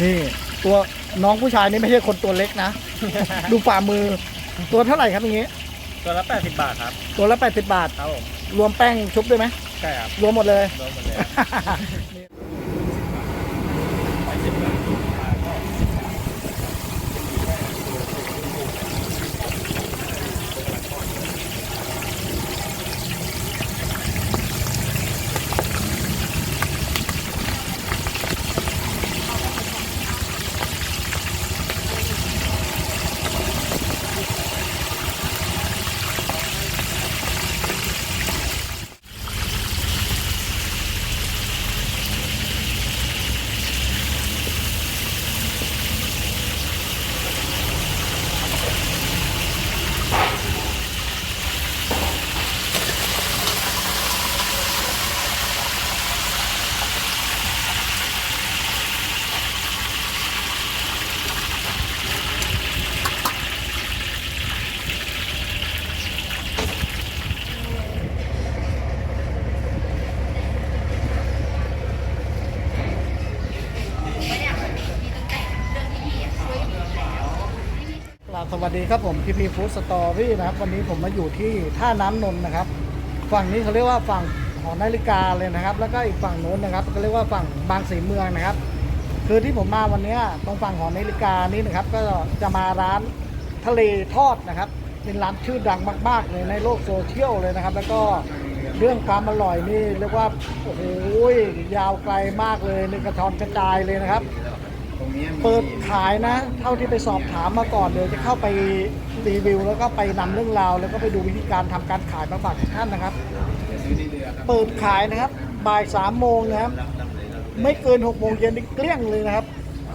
นี่ตัวน้องผู้ชายนี่ไม่ใช่คนตัวเล็กนะ ดูฝ่ามือ ตัวเท่าไหร่ครับอย่างงี้ ตัวละ 80 บาทครับ ตัวละ 80 บาท ครับผม รวมแป้งชุบด้วยไหมใช่ครับ รวมหมดเลยรวมหมดเลย วัสดีครับผมพีพีฟู้ดสตอรี่นะครับ วันนี้ผมมาอยู่ที่ท่าน้ำนนท์นะครับ ฝั่งนี้เขาเรียกว่าฝั่งหอนาฬิกาเลยนะครับ แล้วก็อีกฝั่งโน้นนะครับก็เรียกว่าฝั่งบางสีเมืองนะครับ คือที่ผมมาวันนี้ตรงฝั่งหอนาฬิกานี้นะครับ ก็จะมาร้านทะเลทอดนะครับ เป็นร้านชื่อดังมาก ๆ เลยในโลกโซเชียลเลยนะครับ แล้วก็เรื่องความอร่อยนี่เรียกว่าโอ้โหยาวไกลมากเลยในกระชอนกระจายเลยนะครับ เปิดขายนะ เท่าที่ไปสอบถามมาก่อนเดี๋ยวจะเข้าไปรีวิว แล้วก็ไปนำเรื่องราว แล้วก็ไปดูวิธีการทำการขายมาฝากท่านนะครับเปิดขายนะครับบ่ายสามโมงนะครับไม่เกินหกโมงเย็นนี่เกลี้ยงเลยนะครับ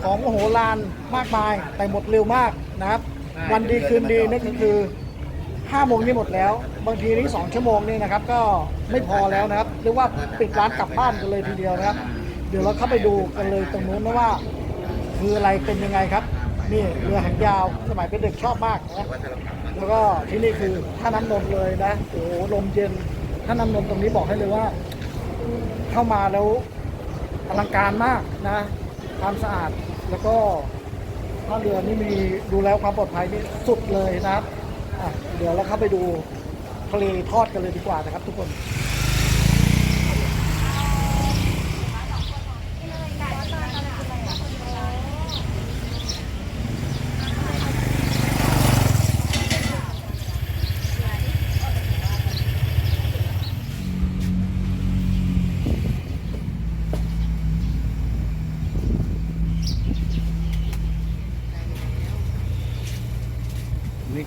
ของโอ้โหลานมากมาย แต่หมดเร็วมากนะครับ วันดีคืนดีนั่นก็คือห้าโมงนี่หมดแล้ว บางทีนี่สองชั่วโมงนี่นะครับ ก็ไม่พอแล้วนะครับเรียกว่าปิดร้านกลับบ้านกันเลยทีเดียวนะครับ เดี๋ยวเราเข้าไปดูกันเลยตรงนู้นนะว่า คืออะไรเป็นยังไงครับ นี่เรือหางยาวสมัยเป็นเด็กชอบมากนะแล้วก็ที่นี่คือท่าน้ำนนเลยนะโอ้ลมเย็นท่าน้ำนนตรงนี้บอกให้เลยว่า เข้ามาแล้วอลังการมากนะความสะอาดแล้วก็ท่าเรือนี่มีดูแล้วความปลอดภัยนี่สุดเลยนะครับอะเดี๋ยวเราเข้าไปดูทะเลทอดกันเลยดีกว่านะครับทุกคน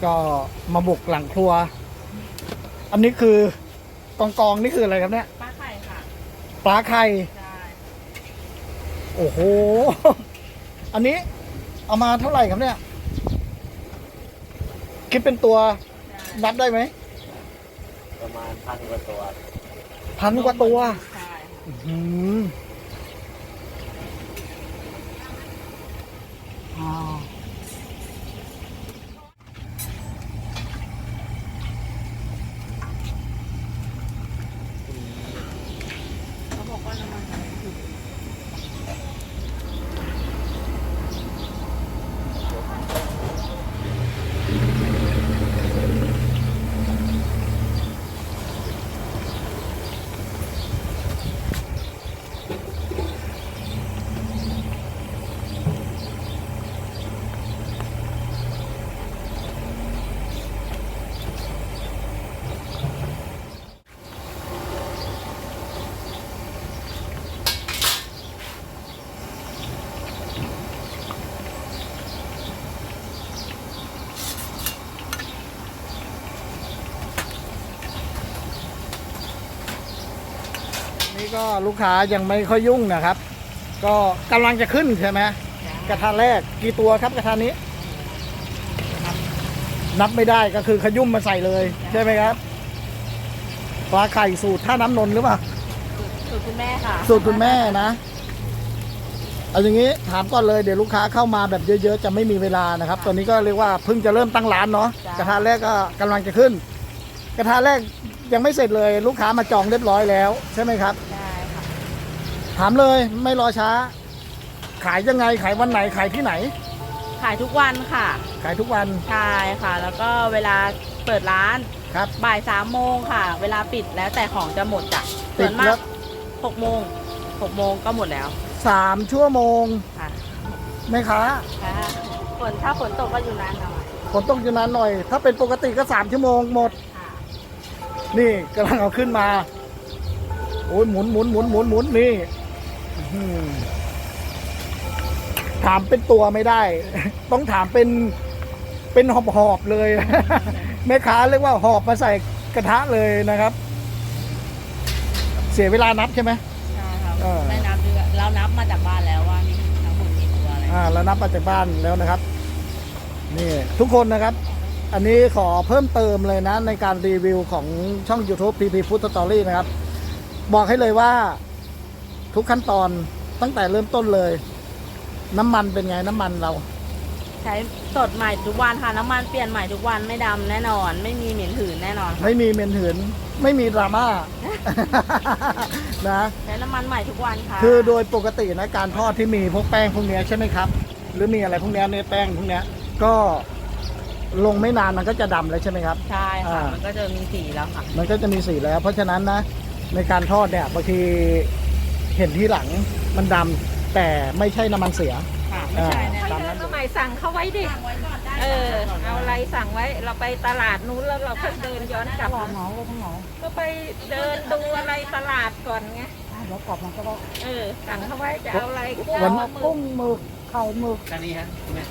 ก็มาบุกหลังครัว อันนี้คือกองกองๆนี่คืออะไรครับเนี่ยปลาไข่ค่ะปลาไข่ใช่โอ้โห อันนี้เอามาเท่าไหร่ครับเนี่ย คิดเป็นตัวนับได้ไหมประมาณพันกว่าตัวพันกว่าตัว ใช่อื้อหืออ้าว เขาบอกว่าน้ำมันหอยถูก นี่ ก็ลูกค้ายังไม่ค่อยยุ่งนะครับ ก็กำลังจะขึ้นใช่ไหมกระทะแรกกี่ตัวครับกระทะนี้ นับไม่ได้ก็คือขยุ่มมาใส่เลย ใช่ไหมครับปลาไข่สูตรท่าน้ำนนท์หรือเปล่าสูตรคุณแม่ค่ะ สูตรคุณแม่นะเอาอย่างนี้ถามก่อนเลยเดี๋ยวลูกค้าเข้ามาแบบเยอะๆจะไม่มีเวลานะครับ ตอนนี้ก็เรียกว่าเพิ่งจะเริ่มตั้งร้านเนาะกระทะแรกก็กำลังจะขึ้น กระทะแรกยังไม่เสร็จเลย ลูกค้ามาจองเรียบร้อยแล้ว ใช่ไหมครับได้ค่ะถามเลยไม่รอช้า ขายยังไงขายวันไหนขายที่ไหน ขายทุกวันค่ะ ขายทุกวันใช่ค่ะ แล้วก็เวลาเปิดร้านครับ บ่ายสามโมงค่ะ เวลาปิดแล้วแต่ของจะหมดจ้ะปิส่ดวนมาแล้กว หกโมงหกโมงก็หมดแล้วสามชั่วโมงค่ะแม่ค้าค่ะฝนถ้าฝนตกก็อยู่นานหน่อยฝนตกอยู่นานหน่อย ถ้าเป็นปกติก็สามชั่วโมงหมด ค่ะนี่กำลังเอาขึ้นมา โอ้ยหมุนหมุนหมุนหมุนหมุนนี่อื้อหือ ถามเป็นตัวไม่ได้ ต้องถามเป็นเป็นหอบหอบๆเลย แม่ค้าเรียกว่าหอบมาใส่กระทะเลยนะครับ เสียเวลานับใช่ไหมใช่ค่ะเออได้นับด้วยเรานับมาจากบ้านแล้วว่ามีทั้งหมดกี่ตัวอะไรอ่าแล้วนับมาจากบ้านแล้วนะครับ นี่ทุกคนนะครับ อันนี้ขอเพิ่มเติมเลยนะ ในการรีวิวของช่อง YouTube PP Food Story นะครับ บอกให้เลยว่า ทุกขั้นตอนตั้งแต่เริ่มต้นเลย น้ำมันเป็นไงน้ำมันเรา ใช้สดใหม่ทุกวันค่ะน้ำมันเปลี่ยนใหม่ทุกวันไม่ดำแน่นอน ไม่มีเหม็นหืนแน่นอนค่ะไม่มีเมนหืนไม่มีดราม่า นะ ใช้น้ำมันใหม่ทุกวันค่ะคือโดยปกตินะการทอดที่มีพวกแป้งพวกเนี้ยใช่ไหมครับ หรือมีอะไรพวกเนี้ยเนื้อแป้งพวกเนี้ยก็ลงไม่นานมันก็จะดำแล้วใช่ไหมครับ ใช่ค่ะอ่ามั มันก็จะมีสีแล้วค่ะ มันก็จะมีสีแล้ว เพราะฉะนั้นนะในการทอดเนี่ยบางที เห็นที่หลังมันดำแต่ไม่ใช่น้ำมันเสีย ค่ะไม่ใช่แน่เขานอนเดินมาใหม่สั่งเขาไว้ดิ สั่งไว้ก่อนได้เออ เอาอะไรสั่งไว้ เราไปตลาดนู้นแล้วเราก็เดินย้อนกลับ หมาหอเลยทั้งหอก็ไปเดินดูอะไรตลาดก่อนไงเดี๋ยวกลับมาก็ได้เออ สั่งเขาไว้จะเอาอะไรกุ้งวัน เอาหมึกุ้กงหมึกไข่หมึก แค่นี้ฮะคุณแม่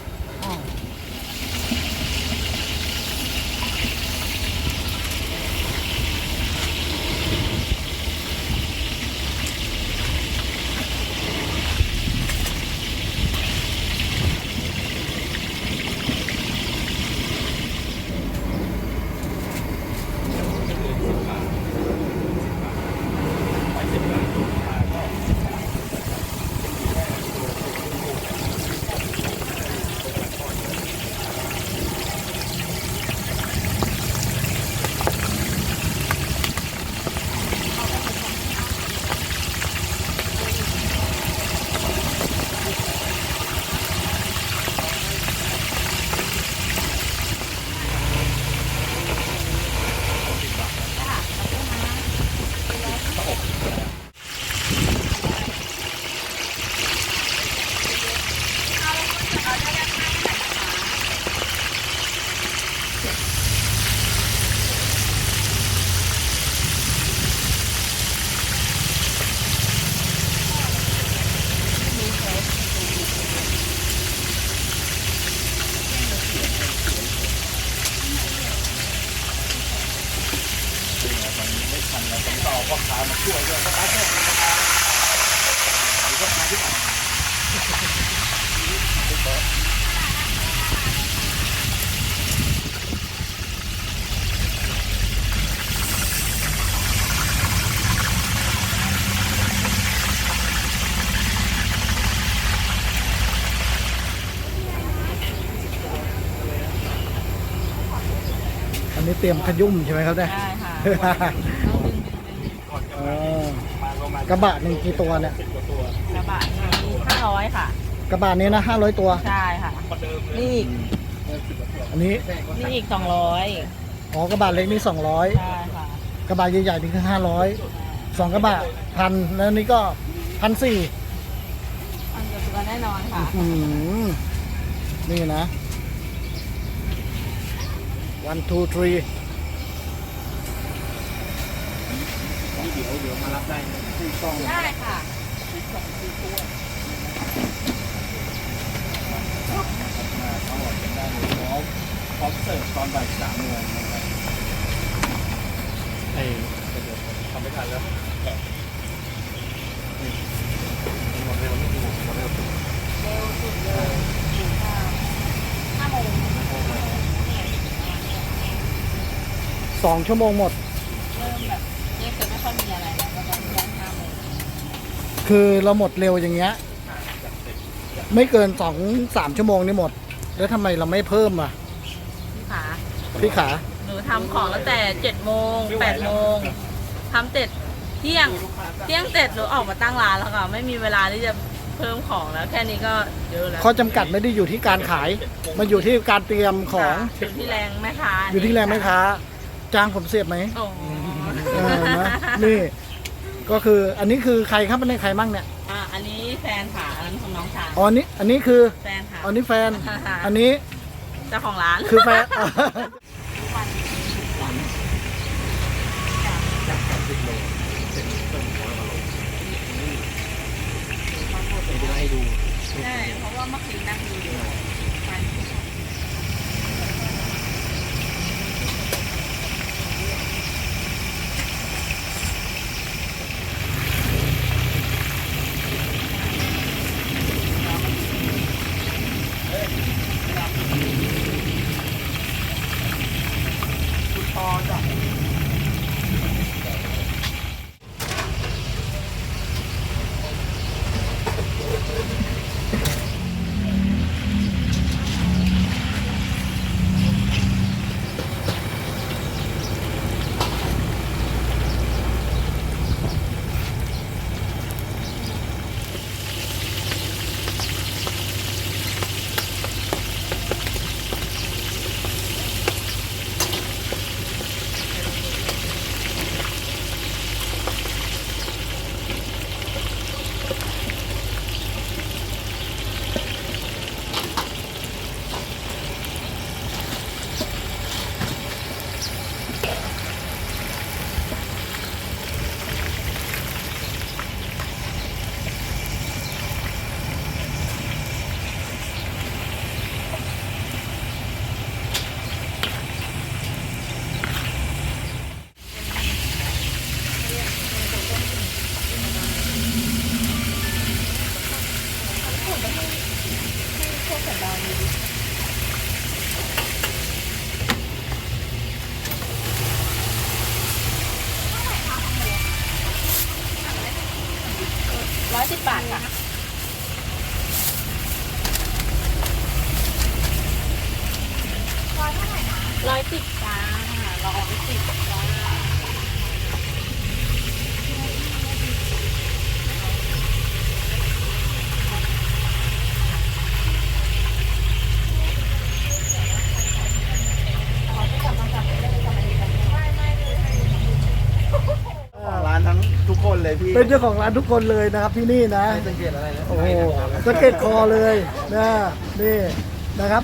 เตรียมขยุ่มใช่ไหมครับเนี่ยใช่ค่ะต้องดึงดึงดึงเออกระบะหนึ่งกี่ตัวเนี่ย กระบะนี้ห้าร้อยค่ะ กระบะนี้นะห้าร้อยตัว ใช่ค่ะ นี่อีกอันนี้นี่อีกสองร้อยอ๋อกระบะเล็กนี่สองร้อยใช่ค่ะกระบะใหญ่ๆนี่คือห้าร้อยสองกระบะพันแล้วนี่ก็พันสี่อันเดียวกันแน่นอนค่ะอื มนี่นะ one two three ได้ค่ะพร้อมเสิร์ฟตอนบ่ายสามโมงนะครับไอ้เดี๋ยวทำไม่ทันแล้วนี่หมดเร็วไม่ดูหมดเร็วเร็วสุดเลยถึงห้าห้าโมง สองชั่วโมงหมด เริ่มแบบนี่คือไม่ค่อยมีอะไรแล้วก็ตอนยันห้าโมงคือเราหมดเร็วอย่างเงี้ย ไม่เกินสองสามชั่วโมงนี่หมด แล้วทำไมเราไม่เพิ่มอะ พี่ขาพี่ขา หนูทำของตั้งแต่เจ็ดโมงแปดโมงทำเสร็จเที่ยง เที่ยงเสร็จหนูออกมาตั้งร้านแล้วค่ะ ไม่มีเวลาที่จะเพิ่มของแล้ว แค่นี้ก็เยอะแล้วข้อจำกัดไม่ได้อยู่ที่การขาย มันอยู่ที่การเตรียมของอยู่ที่แรงแม่ค้าอยู่ที่แรงแม่ค้า จ้างผมเสียบไหมโอ้เออนะนี่ ก็คืออันนี้คือใครครับอันนี้ใครมั่งเนี่ยอะอันนี้แฟนค่ะอันนั้นของน้องชายอ๋ออันนี้อันนี้คือแฟนค่ะ อันนี้แฟน อันนี้เจ้าของร้าน คือแฟนเป็น เลยพี่เป็นเจ้าของร้านทุกคนเลยนะครับที่นี่นะไม่สังเกตอะไรนะโอ้โหสังเกตคอเลยนะนี่นะครับ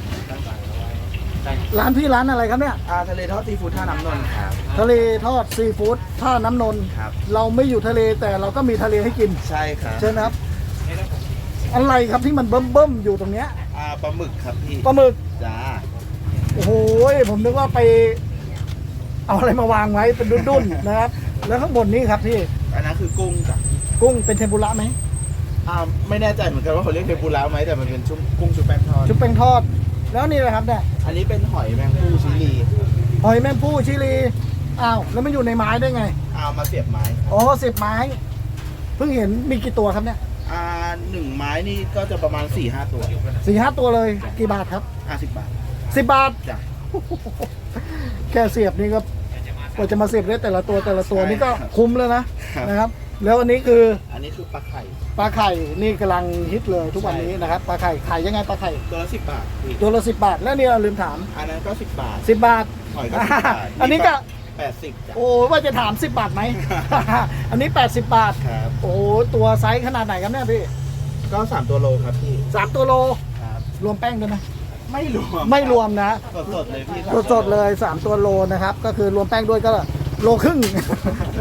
ร้านพี่ร้านอะไรครับเนี่ยอาทะเลทอดซีฟู้ดท่าน้ำนนท์ครับ ทะเลทอดซีฟู้ดท่าน้ำนนท์ครับ เราไม่อยู่ทะเลแต่เราก็มีทะเลให้กินใช่ครับใช่ไหมครับ อะไรครับที่มันเบิ่มเบิ่มๆอยู่ตรงเนี้ยอ่าปลาหมึกครับพี่ปลาหมึกจ้าโอ้โหผมนึกว่าไป เอาอะไรมาวางไว้เป็นดุนๆนะครับ แล้วข้างบนนี้ครับพี่ อันนั้นคือกุ้งจ้ะกุ้งเป็นเทมปุระไหมอ่าไม่แน่ใจเหมือนกันว่าเขาเรียกเทมปุระไหมแต่มันเป็นชุบกุ้งชุบแป้งทอดชุบแป้งทอด แล้วนี่นะครับเนี่ยอันนี้เป็นหอยแมงผู้ชิลีหอยแมงผู้ชิลีอ้าวแล้วมันอยู่ในไม้ได้ไงเอามาเสียบไม้อ๋อสิบไม้เพิ่งเห็นมีกี่ตัวครับเนี่ยอ่าหนึ่งไม้นี่ก็จะประมาณ4ี่ห้าตัวสี่ห้าตัวเลยกี่บาทครับห้าสิบบาทสิบบาทจ้ะแค่เสียบนี่ก็ กว่าจะมาเสียบได้แต่ละตัวแต่ละตัวใช่นี่ก็ครับคุ้มแล้วนะครับนะครับ แล้วอันนี้คืออันนี้คือปลาไข่ปลาไข่นี่กำลังฮิตเลยทุกวันนี้ใช่นะครับปลาไข่ขายยังไงปลาไข่ตัวละสิบบาทพี่ตัวละสิบบาท แล้วนี่เราลืมถามอันนั้นก็สิบบาทสิบบาทหอยก็สิบบาทอันนี้ก็แปดสิบจ้ะโอ้ว่าจะถามสิบบาทไหมอันนี้แปดสิบบาทครับโอ้ตัวไซส์ขนาดไหนครับเนี่ยพี่ก็สามตัวโลครับพี่สามตัวโลครับรวมแป้งด้วยไหม ไม่รวมไม่รวมนะสดสดๆเลยพี่สดๆเลยสามตัวโลนะครับ ก็คือรวมแป้งด้วยก็โลครึ่ง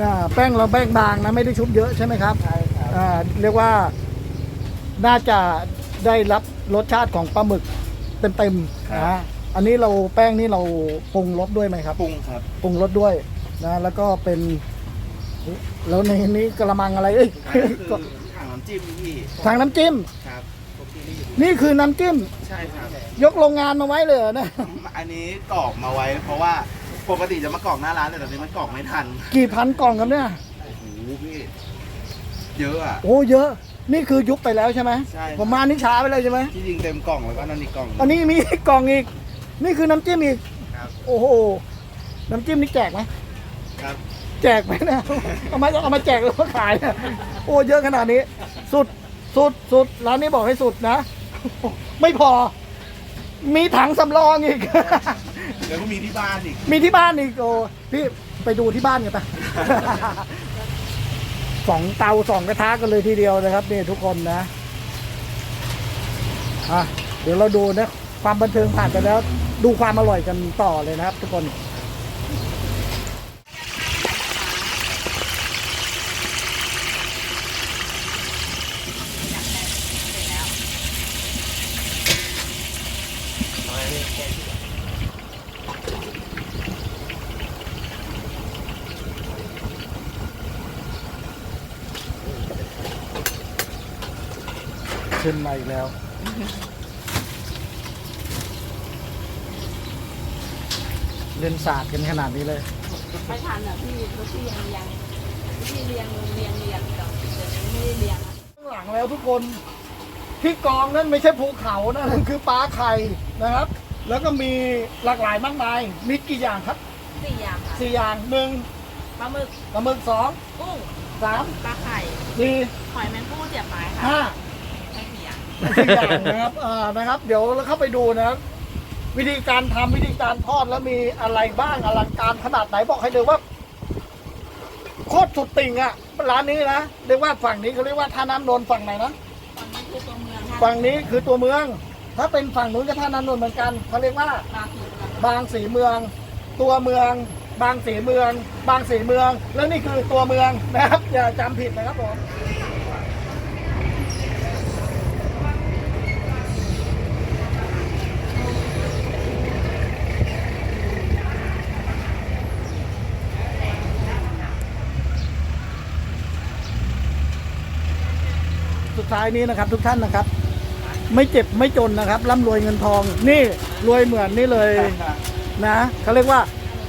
อ่าแป้งเราแป้งบางนะไม่ได้ชุบเยอะใช่ไหมครับใช่ครับอ่าเรียกว่าน่าจะได้รับรสชาติของปลาหมึกเต็มๆนะอันนี้เราแป้งนี่เราปรุงรสด้วยไหมครับปรุงครับปรุงรสด้วยนะแล้วก็เป็น แล้วในนี้กระมังอะไรเอ้ยอันนี้คือถังน้ำจิ้มพี่ทางน้ำจิ้มครับพวกที่ นี่นี่คือน้ำจิ้มใช่ครับ ยกโรงงานมาไว้เลยเหรอนะ อันนี้กรอกมาไว้ เพราะว่าปกติจะมากรอกหน้าร้านแต่ตอนนี้มันกรอกไม่ทันกี่พันกล่องครับเนี่ย โอ้โหพี่เยอะอะ โอ้เยอะ นี่คือยุบไปแล้วใช่ไหมใช่ครับ ผมมานี่ช้าไปเลยใช่ไหมที่จริงเต็มกล่องแล้วก็นั่นอีกกล่องอันนี้มี กล่องอีก นี่คือน้ำจิ้มอีกครับ โอ้โห น้ำจิ้มนี่แจกไหมครับ แจกไหมเนะ เอามาเอามาแจกหรือว่าขายเนี่ยโอ้เยอะขนาดนี้ สุด สุด สุด ร้านนี้บอกให้สุดนะ ไม่พอ มีถังสำรองอีก เดี๋ยวก็มีที่บ้านอีก มีที่บ้านอีกโอ้พี่ไปดูที่บ้านกันปะ สองเตาสองกระทะกันเลยทีเดียวนะครับนี่ทุกคนนะอะเดี๋ยวเราดูนะ ความบันเทิงผ่านไปแล้ว ดูความอร่อยกันต่อเลยนะครับ ทุกคน อีกแล้ว เล่นศาสตร์กันขนาดนี้เลย ไม่ทันอะพี่รถพี่ยังเรียงพี่เรียงเรียงเรียงเดี๋ยวเดี๋ยวนี้ไม่ได้เรียงอะข้างหลังแล้วทุกคนที่กองนั้นไม่ใช่ภูเขานะนั่นคือปลาไข่นะครับ แล้วก็มีหลากหลายมากมายมีกี่อย่างครับสี่อย่างค่ะสี่อย่างหนึ่งปลาหมึกปลาหมึกสองกุ้งสามปลาไข่สี่หอยแมงผู้เสียบไม้ค่ะห้า ใช่สี่อย่างสี่อย่างนะครับอ่านะครับ เดี๋ยวเราเข้าไปดูนะครับวิธีการทำวิธีการทอดแล้วมีอะไรบ้างอลังการขนาดไหนบอกให้เลยว่าโคตรสุดติ่งอะร้านนี้นะเรียกว่าฝั่งนี้เขาเรียกว่าท่าน้ำนนท์ฝั่งไหนนะฝั่งนี้คือตัวเมืองค่ะฝั่งนี้คือตัวเมือง ถ้าเป็นฝั่งนู้นก็ท่าน้ำนนท์เหมือนกันเขาเรียกว่าปลาสีเมืองบางสีเมือง ตัวเมือง บางสีเมือง บางสีเมือง แล้วนี่คือตัวเมืองนะครับ อย่าจำผิดนะครับผม สุดท้ายนี้นะครับทุกท่านนะครับ ไม่เจ็บไม่จนนะครับร่ำรวยเงินทอง นี่รวยเหมือนนี่เลยนะเขาเรียกว่า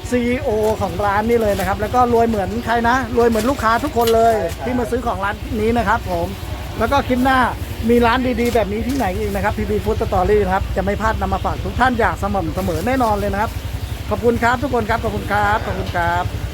CEO ของร้านนี่เลยนะครับ แล้วก็รวยเหมือนใครนะ รวยเหมือนลูกค้าทุกคนเลยที่มาซื้อของร้านนี้นะครับ ผม แล้วก็คลิปหน้ามีร้านดีๆ แบบนี้ที่ไหนอีกนะครับ PB Food Story นะครับ จะไม่พลาดนำมาฝากทุกท่านอย่างสม่ำเสมอแน่นอนเลยนะครับ ขอบคุณครับทุกคนครับ ขอบคุณครับ ขอบคุณครับ